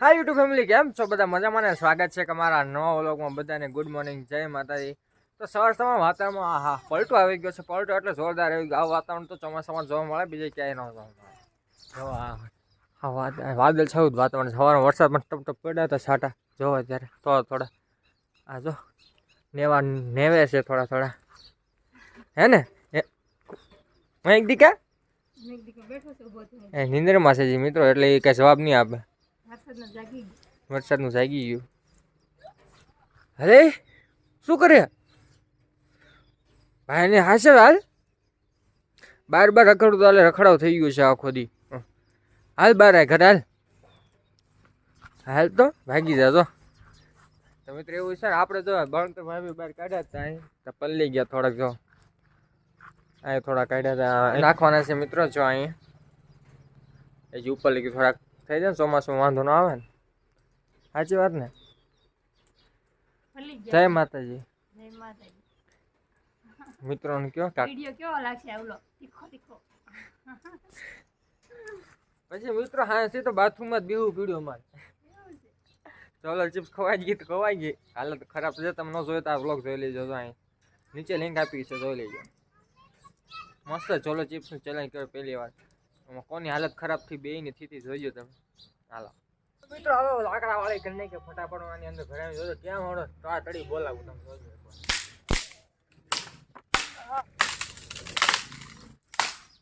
હા YouTube family કેમ છો? બધા મજામાં ને? સ્વાગત છે કે મારા નવા વ્લોગમાં બધાને. ગુડ મોર્નિંગ જય માતાજી. તો સવાર સવાર વાતાવરણમાં આ હા પલટો આવી ગયો છે. પલટો એટલે જોરદાર આવી ગયો. આ વાતાવરણ તો ચોમાસામાં જોવા મળે બીજે ક્યાંય ન જોવા મળે. જો આ વાદળ છાયું વાતાવરણ સવારમાં વરસાદ પણ ટપ ટપ પડ્યા હતા છાંટા. જો અત્યારે થોડા થોડા. આ જો નેવા નેવે છે થોડા થોડા. હે ને? એક દીકા? એ નિંદરમાં છે જે મિત્રો એટલે એ કાંઈ જવાબ નહીં આપે. વરસાદનું જાગી ગયું. અરે, શું કરે? ભાઈ ને હાશે હાલ? બાર બાર રખડું તો રખડાવ થઈ ગયું છે આખો દી. હાલ બાર આય ઘર, હાલ. હાલ તો, ભાગી જા તો તો એવું છે આપણે તો ભણતર ભાઈ બહાર કાઢ્યા હતા તો પલ્લી ગયા થોડાક જો. અહીં થોડા કાઢ્યા હતા નાખવાના છે મિત્રો જો અહીં. એ ઉપર ઉપર ગયું થોડાક. થઈ જાય ને ચોમાસું વાંધો ન આવે ને. સાચી વાત ને? જય માતાજી. મિત્રોને કયો કાક વિડિયો કેવો લાગશે? આવલો. તીખો તીખો. પછી મિત્રો હા છે તો બાથરૂમમાં જ બેવું પીડ્યું અમારે. ચોલો ચિપ્સ ખવાઈ ગઈ તો ખવાઈ ગઈ. હાલત ખરાબ છે તમે ન જોયો તો આ વ્લોગ જોઈ લેજો તો અહીં. નીચે લિંક આપી છે જોઈ લેજો. મસ્ત ચોલો ચિપ્સનું ચેલેન્જ કર્યો પહેલી વાર. એમાં કોની હાલત ખરાબ થઈ બે ની થતી જોઈજો તમે. હાલો. મિત્રો, હવે લાકડા વાળી કરી નાખી ફટાફટ આની અંદર ભરાવી જોજો. ક્યાં હોડો તો તડી બોલાવું તમે જોજો.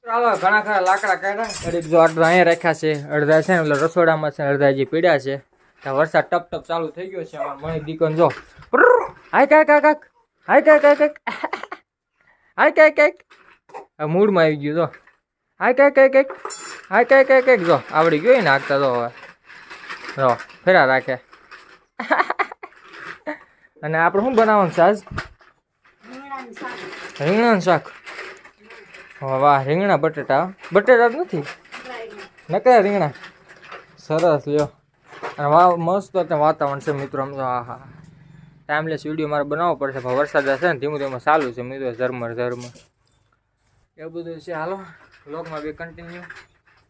ચાલો ઘણા ખરા લાકડા કાઢ્યા. જો અડધા અહીંયા રાખ્યા છે, અડધા છે ને રસોડામાં છે અડધા હજી પીડ્યા છે. ત્યાં વરસાદ ટપ ટપ ચાલુ થઈ ગયો છે અમારે મણી દીકન જો. હાય કાક કાક કાક હાય કાક કાક કાક હાય કાક કાક મૂડમાં આવી ગયું, જો. હાય કાક કાક કંઈક હાય કાક કાક કંઈક જો આવડી ગયો ને આગતા તો હવે. જો ફેરા રાખે. અને આપણે શું બનાવવાનું છે આજ? રીંગણાનું શાક. રીંગણાનું શાક. વાહ રીંગણા બટેટા. બટેટા જ નથી? નકરા રીંગણા. સરસ લ્યો. અને વાહ મસ્ત અત્યારે વાતાવરણ છે મિત્રો આમ તો હા હા ટાઈમલેસ વીડિયો મારે બનાવવો પડશે. પણ વરસાદ હશે ને ધીમું ધીમું ચાલુ છે મિત્રો ઝરમર ઝરમર. એવું બધું છે. હાલો બ્લોગમાં બી કન્ટિન્યુ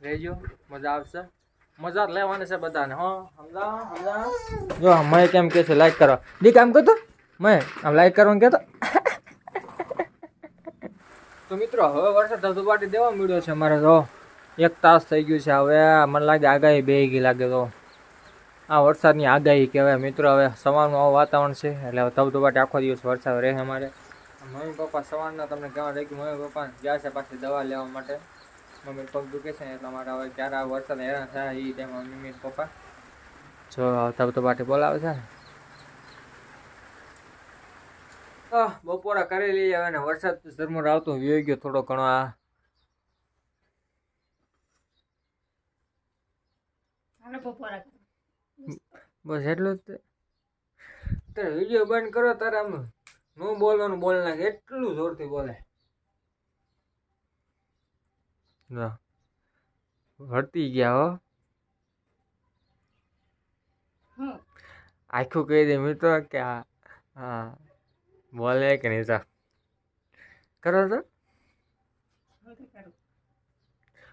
રહેજો. મજા આવશે. મજા લેવાની છે બધાને, હો. સમજાવો સમજાવો. જો મેં કેમ કે છે લાઈક કરવા દીક, આમ કહેતો મેં આમ લાઈક કરવાનું કહેતો તો મિત્રો, હવે વરસાદ ધબધબાટી દેવા મળ્યો છે મારે તો એક તાસ થઈ ગયું છે હવે. મને લાગે આગાહી બે ગઈ લાગે તો આ વરસાદની આગાહી કહેવાય. મિત્રો, હવે સવારનું આવું વાતાવરણ છે. એટલે હવે ધબધબાટી આખો દિવસ વરસાદ રહે અમારે. મમ્મી પપ્પા સવારના તમને કહેવા રહી કે મમ્મી પપ્પા ગયા છે પાછી દવા લેવા માટે. મમ્મી પગ દુખે છે એટલા માટે હવે ક્યારે આ વરસાદ હેરાન થયા એ ટાઈમ મમ્મી પપ્પા. જો આવતા તો પાટી બોલાવે છે બપોરા કરી લઈએ હવે વરસાદ સરમર આવતો વ્યો ગયો થોડો ઘણો આ. બસ એટલું જ તે. તારે વીડિયો બંધ કરો તારે આમ નું બોલવાનું બોલ નાખે એટલું જોરથી બોલે. જો વર્તી ગયા હો. આખું કહી દે મિત્રો કે આ હા બોલે કે નહીં જા. કરો તો.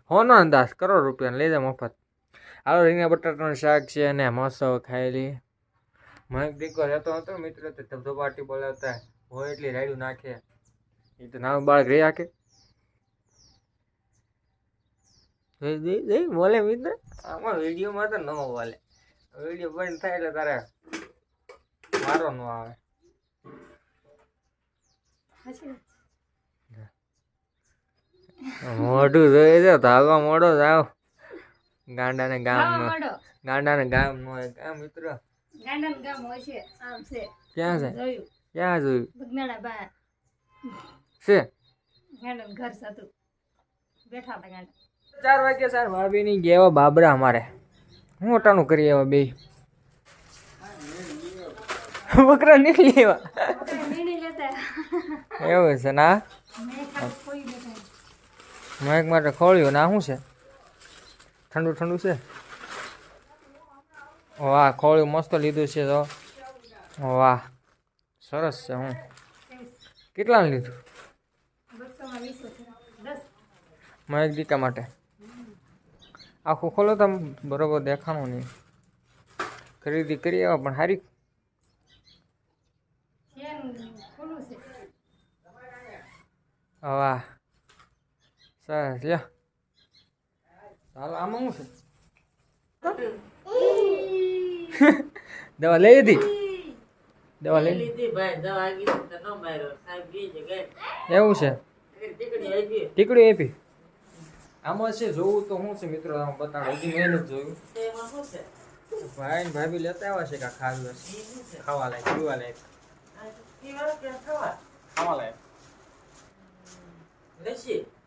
હોનો અંદાજ કરો રૂપિયા લઈ જા મફત. હાલો રીંગણા બટાટાનું શાક છે અને મસ્ત લઈએ મને દીકો દીકરો રહેતો હતો મિત્ર તે ધબધબાટી બોલાવતા હોય એટલી રાયડું નાખે. એ તો નાનું બાળક રહી જઈ બોલે મિત્ર. આમાં વિડીયોમાં તો ન બોલે. વીડિયો બંધ થાય એટલે તારે મારો ન આવે. મોઢું જોઈ છે ધાગો મોડો જાવ ગાંડાને ગામ ખાવા નો. ગાંડાને ગામ નો ગામ મિત્ર. ગાંડાનું ગામ હોય છે આમ છે. ક્યાં છે? જોયું. ક્યાં જોયું? બગનાડા બા છે? ગાંડાનું ઘર સાતું બેઠા હતા ગાંડા. ચાર વાગે સર ભાભી ની ગયા બાબરા અમારે. હું અટાણું કરી એવા બે. બકરા નીકળી એવા એવું છે ના? મેં મેક માટે ખોળ્યું ના શું છે? ઠંડુ ઠંડુ છે? વાહ ખોળ્યું મસ્ત લીધું છે તો. વાહ, સરસ છે હું. કેટલા લીધું? બસોમાં વીસ મહેક દીકા માટે. આખું ખોલો તો બરોબર દેખાણું નહીં. ખરીદી કરી આવો, પણ છે વાહ, સરસ, લ્યો. ચાલો, આમાં શું છે? દવા લઈ લીધી? દવા લઈ લીધી ભાઈ દવા આવી તો ન માર્યો. સાહેબ ગઈ જગ્યાએ એવું છે? ટીકડી આવી ટીકડી આપી? આમાં છે જોવું તો શું છે મિત્રો આમ બતાડો. હજી મેં નથી જોયું. તો એમાં શું છે? ભાઈ ને ભાભી લેતા આવ્યા છે કે ખાવું હશે? ખાવા લાયક પીવા લાયક. ખાવા? ખાવા લાયક.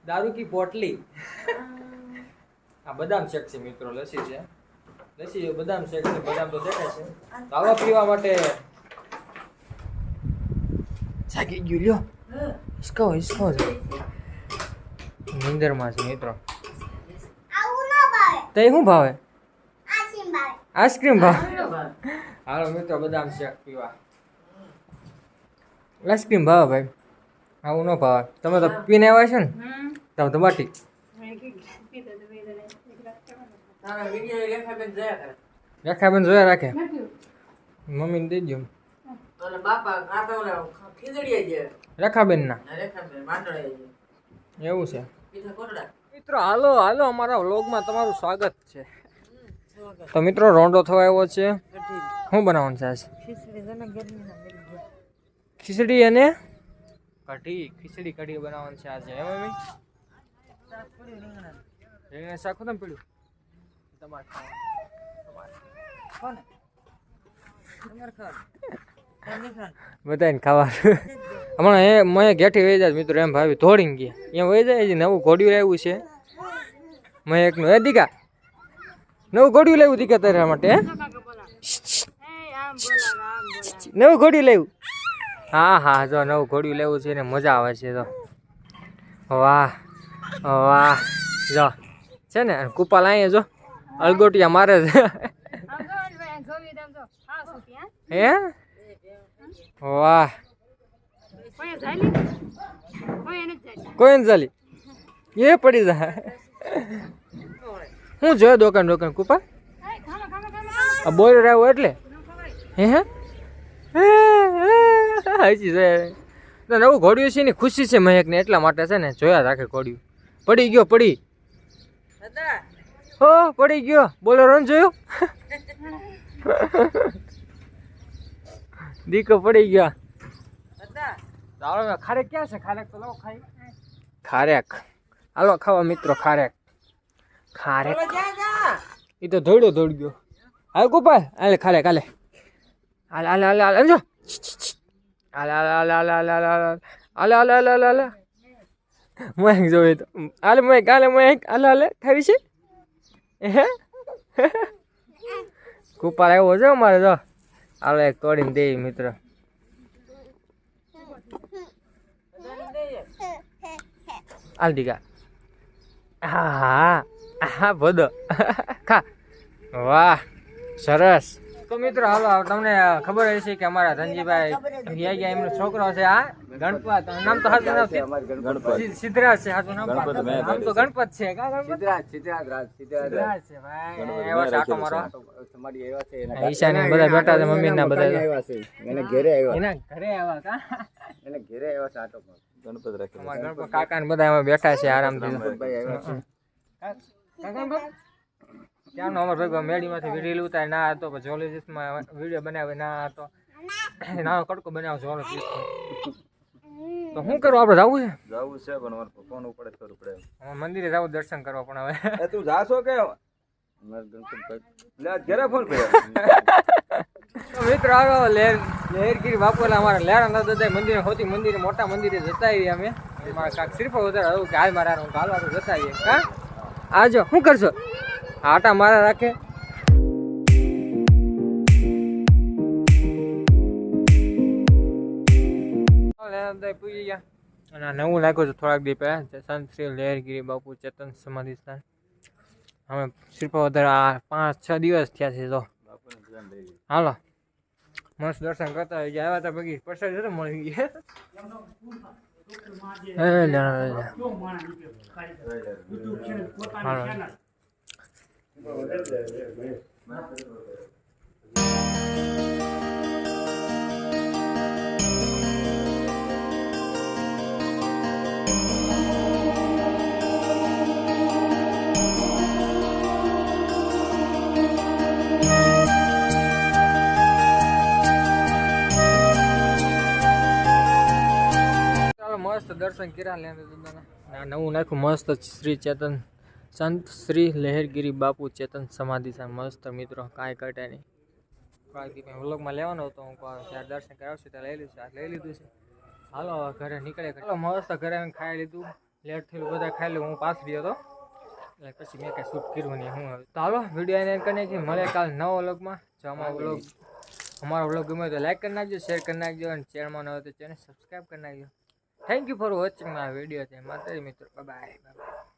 દારૂ કી પોટલી. આ. બદામ શેક છે મિત્રો લસી છે. લસ્સી બદામ શેક છે બદામ તો દેખાય છે. તો આવા પીવા માટે જાગી ગયું લ્યો. હા. હિસકો હિસકો છે નીંદરમાં છે મિત્રો. તો એ શું ભાવે? આઈસ્ક્રીમ ભાવે. હાલો મિત્રો બદામ શેક પીવા. આઈસ્ક્રીમ ભાવે ભાઈ. આવું ન ભાવે. તમે તો પીને આવ્યા છે ને? તમે તો બાટી. રેખાબેન જોયા રાખે? મમ્મીને દઈ દઉં રેખાબેન એવું છે. મિત્રો હાલો હાલો અમારા વ્લોગમાં તમારું સ્વાગત છે. તો રોંડો થવા આવ્યો છે. શું બનાવવાનું છે આજે? ખીચડી અને? કઢી ખીચડી કઢી બનાવવાનું છે આજે. એમ મમ્મી? રીંગણા. શાક તમે પીડ્યું તમારે ખાવાનું. બધાને ખાવાનું. હમણાં એ મેં ઘેઠી વહી જાય મિત્રો એમ ભાવી ધોડીને ગયા. એમ વહી જાય નવું ઘોડિયું આવ્યું છે. મેં એકનું. એ દીકા. નવું ઘોડિયું લાવ્યું દીકા તારા માટે હે? નવું ઘોડિયું લાવ્યું. હા હા જો નવું ઘોડિયું લેવું છે ને મજા આવે છે તો વાહ વાહ જો. છે ને અને કુપાલ અહીંયા જો. અલગોટિયા મારે છે. હે? વાહ. કોઈ ચાલી એ પડી જા હું જોયો દુકાન દુકાન કુપા? બોલ રહ્યો એટલે? હે હે? હાચી જોઈએ નવું ઘોડ્યું છે ને, ખુશી છે મહેક ને એટલા માટે છે ને, જોયા રાખે ઘોડ્યું. પડી ગયો, પડી. હો પડી ગયો બોલો રન જોયો દીકો પડી ગયો ચાલો ખારેક ક્યાં છે ખારેક તો લાવો ખાઈ ખારેક હાલો ખાવા મિત્રો ખારેક ખારેક એ તો ધોડ્યો દોડ ગયો હાલ ગોપાલ હાલે ખાલે હાલે હાલ હાલ હાલ હાલ સમજો હાલ હાલ હાલ હાલ હાલ હાલ હાલ હાલ હાલ હાલ હાલ મયંક જોઈ તો હાલ મયંક હાલે મયંક હાલ હાલે ખાવી છે હે? કુપાર આવ્યો છે અમારે જો આલો એક તોડીને દે મિત્ર. આલ દીકા હા હા હા, ભદો. ખા. વાહ, સરસ. તો મિત્રો હાલો તમને ખબર હશે કે અમારા ધનજીભાઈ ગયા એમનો છોકરો છે આ ગણપત. નામ તો હાથું નામ સિદ્ધરાજ છે હાથું નામ નામ તો ગણપત છે કા ગણપત? સિદ્ધરાજ છે ભાઈ એવા છે આટો મારો ઈશાન ને બધા બેઠા છે મમ્મી ના બધા. એના ઘરે આવ્યા કા? આટો ગણપત કાકા ને બધા એમાં બેઠા છે આરામથી. કાકા ત્યાંનો અમારો ભેગો મેડીમાંથી વીડિયો ઉતારે ના હતો પછી જોલોજીસમાં વીડિયો બનાવે ના હતો નાનો કડકો બનાવો ઝોલોજીસ્ટ તો શું કરું? આપણે જવું છે? જવું છે પણ મારે ફોન ઉપડે કરવું પડે. મંદિરે જવું દર્શન કરવા પણ હવે. એ તું જાશો કે? ઘરે ફોન કર્યો. મિત્રો આવ્યો લેર લેરગીરી બાપુલા અમારા લેરા ના દાદા મંદિરે હોતી મંદિરે મોટા મંદિરે જતા આવીએ અમે. મારા કાક શ્રીફળ વધારે આવું કે હાલ મારા હું હાલવા તો જતા આવીએ. હા? આજો શું કરશો? આટા મારા રાખે. પૂજી ગયા. અને નવું લાગ્યું છે થોડાક દી પહેલા. જે શ્રી લહેરગીરી બાપુ ચેતન સમાધિ સ્થાન. અમે શ્રીફળ વધારે આ પાંચ છ દિવસ થયા છે તો હાલો. મસ્ત દર્શન કરતા હોય આવ્યા હતા પછી પ્રસાદ હતો મળી ગયા. હે મસ્ત દર્શન કર્યા લે નવું નાખ્યું મસ્ત શ્રી ચેતન સંત શ્રી લહેરગીરી બાપુ ચેતન સમાધિ છે મસ્ત મિત્રો કાંઈ ઘટે નહીં. મેં વ્લોગમાં લેવાનો હતો હું જ્યારે દર્શન છું ત્યારે લઈ લીધું છે આ લઈ લીધું છે. હાલો ઘરે નીકળે ચાલો મસ્ત ઘરે ખાઈ લીધું લેટ થયેલું બધા ખાઈ લીધું હું રહ્યો હતો. એટલે પછી મેં કાંઈ શૂટ કર્યું નહીં હું હવે. તો હાલો વીડિયો એને કરી કે મળે કાલ નવો વ્લોગમાં. જો અમારો વ્લોગ અમારો વ્લોગ ગમે તો લાઈક કરી નાખજો શેર કરી નાખજો અને ચેનલમાં ન હોય તો ચેનલ સબસ્ક્રાઈબ કરી નાખજો. Thank you for watching my video છે માતાજી મિત્રો. Bye bye